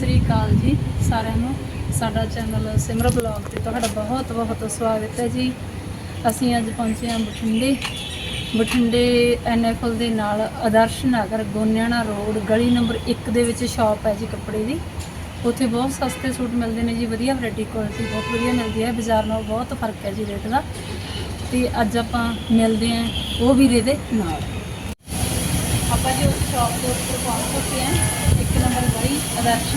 ਸ੍ਰੀ ਅਕਾਲ ਜੀ ਸਾਰਿਆਂ ਨੂੰ। ਸਾਡਾ ਚੈਨਲ ਸਿਮਰ ਬਲੌਗ ਤੇ ਤੁਹਾਡਾ ਬਹੁਤ ਬਹੁਤ ਸਵਾਗਤ ਹੈ ਜੀ। ਅਸੀਂ ਅੱਜ ਪਹੁੰਚੇ ਹਾਂ ਬਠਿੰਡੇ। ਬਠਿੰਡੇ ਐਨਐਫਐਲ ਦੇ ਨਾਲ ਆਦਰਸ਼ ਨਗਰ ਗੋਨਿਆਣਾ ਰੋਡ, ਗਲੀ ਨੰਬਰ 1 ਦੇ ਵਿੱਚ ਸ਼ਾਪ ਹੈ ਜੀ ਕੱਪੜੇ ਦੀ। ਉੱਥੇ ਬਹੁਤ ਸਸਤੇ ਸੂਟ ਮਿਲਦੇ ਨੇ ਜੀ, ਵਧੀਆ ਵੈਰਾਈਟੀ ਕੁਆਲਿਟੀ ਬਹੁਤ ਵਧੀਆ ਮਿਲਦੀ ਹੈ। ਬਾਜ਼ਾਰ ਨਾਲੋਂ ਬਹੁਤ ਫ਼ਰਕ ਹੈ ਜੀ ਰੇਟ ਦਾ। ਤੇ ਅੱਜ ਆਪਾਂ ਮਿਲਦੇ ਹਾਂ, ਉਹ ਵੀਰੇ ਦੇ ਨਾਲ। ਆਪਾਂ ਜੀ ਉਸ ਸ਼ਾਪ ਦੇ ਉੱਪਰ ਪਹੁੰਚ ਚੁੱਕੇ ਹਾਂ। ਇੱਕ ਨੰਬਰ ਗਲੀ ਆਦਰਸ਼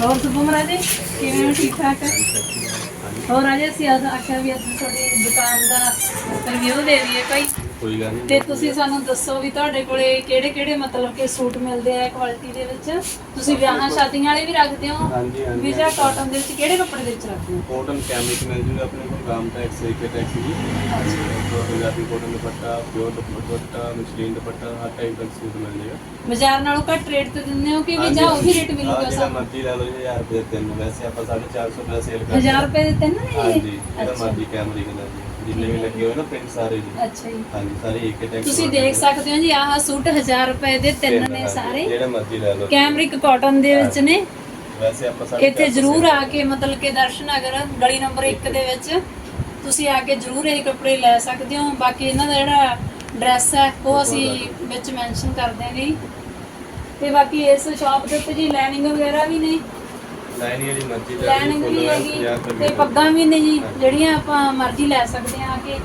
ਹੋਰ ਸੁਭਮ ਰਾਜੇ ਕਿਵੇਂ ਹੋ? ਠੀਕ ਠਾਕ ਹੋਰ ਰਾਜੇ, ਅਸੀਂ ਅੱਜ ਆਖਿਆ ਵੀ ਅਸੀਂ ਤੁਹਾਡੀ ਦੁਕਾਨ ਦਾ ਰਿਵਿਊ ਦੇ ਦਈਏ ਭਾਈ। ਕੋਈ ਗੱਲ ਨਹੀਂ ਤੇ ਤੁਸੀਂ ਸਾਨੂੰ ਦੱਸੋ ਵੀ ਤੁਹਾਡੇ ਕੋਲੇ ਕਿਹੜੇ ਕਿਹੜੇ ਮਤਲਬ ਕਿ ਸੂਟ ਮਿਲਦੇ ਆ ਕੁਆਲਿਟੀ ਦੇ ਵਿੱਚ? ਤੁਸੀਂ ਵਿਆਹਾਂ ਸ਼ਾਦੀਆਂ ਵਾਲੇ ਵੀ ਰੱਖਦੇ ਹੋ? ਹਾਂਜੀ ਹਾਂਜੀ ਵੀ ਜਾਂ ਕਾਟਨ ਦੇ ਵਿੱਚ ਕਿਹੜੇ ਕੱਪੜੇ ਦੇ ਵਿੱਚ ਰੱਖਦੇ ਹੋ? ਕੋਟਨ ਕੈਮਰਿਕ ਮਿਲ ਜੂਗਾ ਆਪਣੇ ਕੋਲ ਗਾਮ ਟੈਕਸ ਏਕੇ ਟੈਕਸ ਜੀ। ਤੋਂ Punjabi cotton dupatta pure dupatta muslin dupatta ਹਰ ਟਾਈਪ ਦਾ ਸੂਟ ਮਿਲ ਜਾਏਗਾ ਬਾਜ਼ਾਰ ਨਾਲੋਂ ਘੱਟ ਰੇਟ ਤੇ ਦਿੰਦੇ ਹੋ ਕਿ ਵੀ ਜਾਂ ਉਹੀ ਰੇਟ ਮਿਲੂਗਾ ਜਿਹੜਾ ਮਰਜ਼ੀ ਲੈ ਲਓ ਜੀ 1000 ਰੁਪਏ ਤਿੰਨ। ਵੈਸੇ ਆਪਾਂ 450 ਦਾ ਸੇਲ ਕਰਦੇ 1000 ਰੁਪਏ ਦੇ ਤਿੰਨ ਨੇ ਹਾਂਜੀ ਜਿਹੜਾ ਅੱਛਾ। ਮਰਜ਼ੀ ਕੈਮਰਿਕ ਦਾ ਜੀ। ਜਿੰਨੇ ਵੀ ਲੱਗੇ ਹੋਏ ਨਾ ਪ੍ਰਿੰਟ ਸਾਰੇ ਜੀ। ਅੱਛਾ ਜੀ। ਹਾਂਜੀ। ਸਾਰੇ ਤੁਸੀਂ ਦੇਖ ਸਕਦੇ ਹੋ ਜੀ ਆਹ ਸੂਟ 1000 ਰੁਪਏ ਦੇ ਤਿੰਨ ਨੇ ਸਾਰੇ। ਜਿਹੜਾ ਮਰਜ਼ੀ ਲੈ ਲਓ ਕੈਮਰਿਕ ਕਾਟਨ ਦੇ ਵਿੱਚ ਨੇ। ਵੈਸੇ ਆਪਾਂ ਇੱਥੇ ਜ਼ਰੂਰ ਆ ਕੇ ਮਤਲਬ ਕਿ ਦਰਸ਼ਨ ਨਗਰ ਗਲੀ ਨੰਬਰ 1 ਦੇ ਵਿੱਚ। ਤੁਸੀਂ ਆ ਕੇ ਜ਼ਰੂਰ ਇਹ ਕੱਪੜੇ ਲੈ ਸਕਦੇ ਹੋ। ਬਾਕੀ ਇਹਨਾਂ ਦਾ ਜਿਹੜਾ ਡਰੈਸ ਹੈ ਉਹ ਅਸੀਂ ਵਿੱਚ ਮੈਂਸ਼ਨ ਕਰ ਦਿਆਂਗੇ। ਜੀ। ਤੇ ਬਾਕੀ ਇਸ ਸ਼ਾਪ ਦੇ ਉੱਤੇ ਜੀ ਲਾਈਨਿੰਗ ਵਗੈਰਾ ਵੀ ਨੇ। ਮਰਜ਼ੀ ਲਾਈਨਿੰਗ ਵੀ ਹੈਗੀ ਤੇ ਪੱਗਾਂ ਵੀ ਨੇ ਜੀ ਜਿਹੜੀਆਂ ਆਪਾਂ ਮਰਜ਼ੀ ਲੈ ਸਕਦੇ ਹਾਂ ਆ ਕੇ।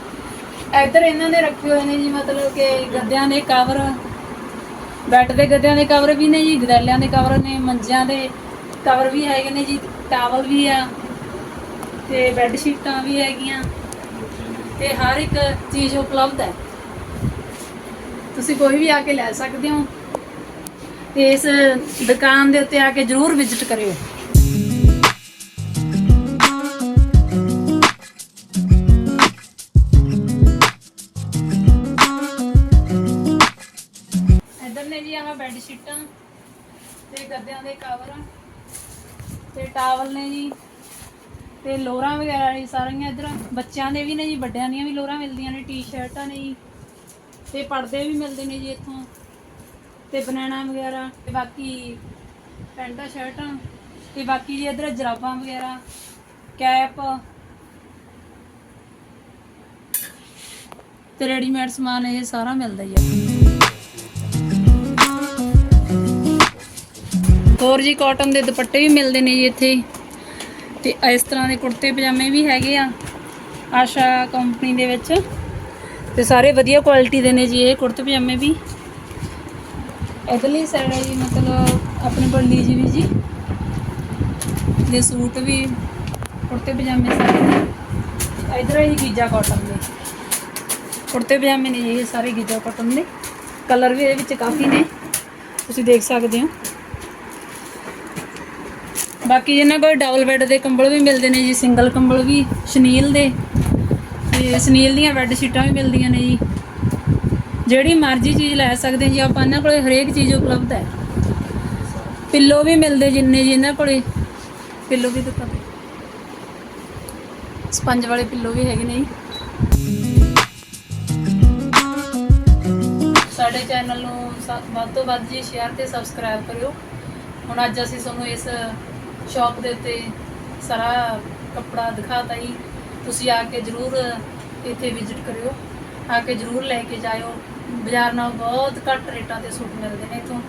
ਇੱਧਰ ਇਹਨਾਂ ਨੇ ਰੱਖੇ ਹੋਏ ਨੇ ਜੀ, ਮਤਲਬ ਕਿ ਗੱਦਿਆਂ ਦੇ ਕਵਰ ਬੈੱਡ ਦੇ ਗੱਦਿਆਂ ਦੇ ਕਵਰ ਵੀ ਨੇ ਜੀ, ਗਦੈਲਿਆਂ ਦੇ ਕਵਰ ਨੇ, ਮੰਜਿਆਂ ਦੇ ਕਵਰ ਵੀ ਹੈਗੇ ਨੇ ਜੀ ਟਾਵਲ ਵੀ ਆ ਤੇ ਬੈੱਡ ਸ਼ੀਟਾਂ ਵੀ ਹੈਗੀਆਂ ਤੇ ਹਰ ਇੱਕ ਚੀਜ਼ ਉਪਲਬਧ ਹੈ। ਤੁਸੀਂ ਕੋਈ ਵੀ ਆ ਕੇ ਲੈ ਸਕਦੇ ਹੋ ਤੇ ਇਸ ਦੁਕਾਨ ਦੇ ਉੱਤੇ ਆ ਕੇ ਜ਼ਰੂਰ ਵਿਜ਼ਿਟ ਕਰਿਓ। ਜੀ, ਆਹ ਬੈੱਡ ਸ਼ੀਟਾਂ ਤੇ ਗੱਦਿਆਂ ਦੇ ਕਵਰ ਤੇ ਟਾਵਲ ਨੇ ਜੀ, ਤੇ ਲੋਰਾਂ ਵਗੈਰਾ ਨੇ ਸਾਰੀਆਂ ਇੱਧਰ। ਬੱਚਿਆਂ ਦੇ ਵੀ ਨੇ ਜੀ, ਵੱਡਿਆਂ ਦੀਆਂ ਵੀ ਲੋਰਾਂ ਮਿਲਦੀਆਂ ਨੇ ਟੀ-ਸ਼ਰਟਾਂ ਨੇ ਜੀ। ਤੇ ਪਰਦੇ ਵੀ ਮਿਲਦੇ ਨੇ ਜੀ ਇੱਥੋਂ। ਤੇ ਬਨਾਨਾ ਵਗੈਰਾ, ਤੇ ਬਾਕੀ ਪੈਂਟਾਂ ਸ਼ਰਟਾਂ ਤੇ ਬਾਕੀ ਜੀ ਇੱਧਰ ਜਰਾਬਾਂ ਵਗੈਰਾ ਕੈਪ ਤੇ ਰੈਡੀਮੇਡ ਸਮਾਨ ਇਹ ਸਾਰਾ ਮਿਲਦਾ ਜੀ ਹੋਰ ਜੀ ਕਾਟਨ ਦੇ ਦੁਪੱਟੇ ਵੀ ਮਿਲਦੇ ਨੇ ਜੀ ਇੱਥੇ। ਤੇ ਇਸ ਤਰ੍ਹਾਂ ਦੇ ਕੁੜਤੇ ਪਜਾਮੇ ਵੀ ਹੈਗੇ ਆ, ਆਸ਼ਾ ਕੰਪਨੀ ਦੇ ਵਿੱਚ। ਤੇ ਸਾਰੇ ਵਧੀਆ ਕੁਆਲਿਟੀ ਦੇ ਨੇ ਜੀ ਇਹ ਕੁੜਤੇ ਪਜਾਮੇ ਵੀ। ਇਧਰਲੀ ਸਾਈਡ ਹੈ ਜੀ, ਮਤਲਬ ਆਪਣੇ ਕੋਲ ਜੀ ਵੀ ਜੀ। ਦੇ ਸੂਟ ਵੀ, ਕੁੜਤੇ ਪਜਾਮੇ ਸਾਰੇ ਨੇ। ਇਧਰ ਹੈ ਜੀ ਗੀਜਾ ਕਾਟਨ ਦੇ। ਕੁੜਤੇ ਪਜਾਮੇ ਨੇ ਜੀ ਇਹ ਸਾਰੇ ਗੀਜਾ ਕਾਟਨ ਦੇ। ਕਲਰ ਵੀ ਇਹਦੇ ਵਿੱਚ ਕਾਫੀ ਨੇ। ਤੁਸੀਂ ਦੇਖ ਸਕਦੇ ਹੋ। ਬਾਕੀ ਇਹਨਾਂ ਕੋਲ ਡਬਲ ਬੈੱਡ ਦੇ ਕੰਬਲ ਵੀ ਮਿਲਦੇ ਨੇ ਜੀ ਸਿੰਗਲ ਕੰਬਲ ਵੀ, ਸ਼ਨੀਲ ਦੇ। ਤੇ ਸ਼ਨੀਲ ਦੀਆਂ ਬੈੱਡ ਸ਼ੀਟਾਂ ਵੀ ਮਿਲਦੀਆਂ ਨੇ ਜੀ। ਜਿਹੜੀ ਮਰਜ਼ੀ ਚੀਜ਼ ਲੈ ਸਕਦੇ ਹਾਂ ਜੀ, ਆਪਾਂ ਇਹਨਾਂ ਕੋਲੇ ਹਰੇਕ ਚੀਜ਼ ਉਪਲਬਧ ਹੈ। ਪਿੱਲੋ ਵੀ ਮਿਲਦੇ ਜਿੰਨੇ ਜੀ ਇਹਨਾਂ ਕੋਲੇ। ਪਿੱਲੋ ਵੀ ਦਿੱਤਾ ਸਪੰਜ ਵਾਲੇ ਪਿੱਲੋ ਵੀ ਹੈਗੇ ਨੇ ਜੀ। ਸਾਡੇ ਚੈਨਲ ਨੂੰ ਸ- ਵੱਧ ਤੋਂ ਵੱਧ ਜੀ ਸ਼ੇਅਰ ਤੇ ਸਬਸਕ੍ਰਾਈਬ ਕਰਿਓ। ਹੁਣ ਅੱਜ ਅਸੀਂ ਤੁਹਾਨੂੰ ਇਸ ਸ਼ਾਪ ਦੇ ਉੱਤੇ ਸਾਰਾ ਕੱਪੜਾ ਦਿਖਾਤਾ ਜੀ। ਤੁਸੀਂ ਆ ਕੇ ਜ਼ਰੂਰ ਇੱਥੇ ਵਿਜ਼ਿਟ ਕਰਿਓ। ਆ ਕੇ ਜ਼ਰੂਰ ਲੈ ਕੇ ਜਾਇਓ। ਬਾਜ਼ਾਰ ਨਾਲ ਬਹੁਤ ਘੱਟ ਰੇਟਾਂ ਤੇ ਸੂਟ ਮਿਲਦੇ ਨੇ ਇਥੋਂ।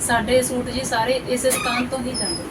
ਸਾਡੇ ਸੂਟ ਜੀ ਸਾਰੇ ਇਸੇ ਸਥਾਨ ਤੋਂ ਹੀ ਜਾਂਦੇ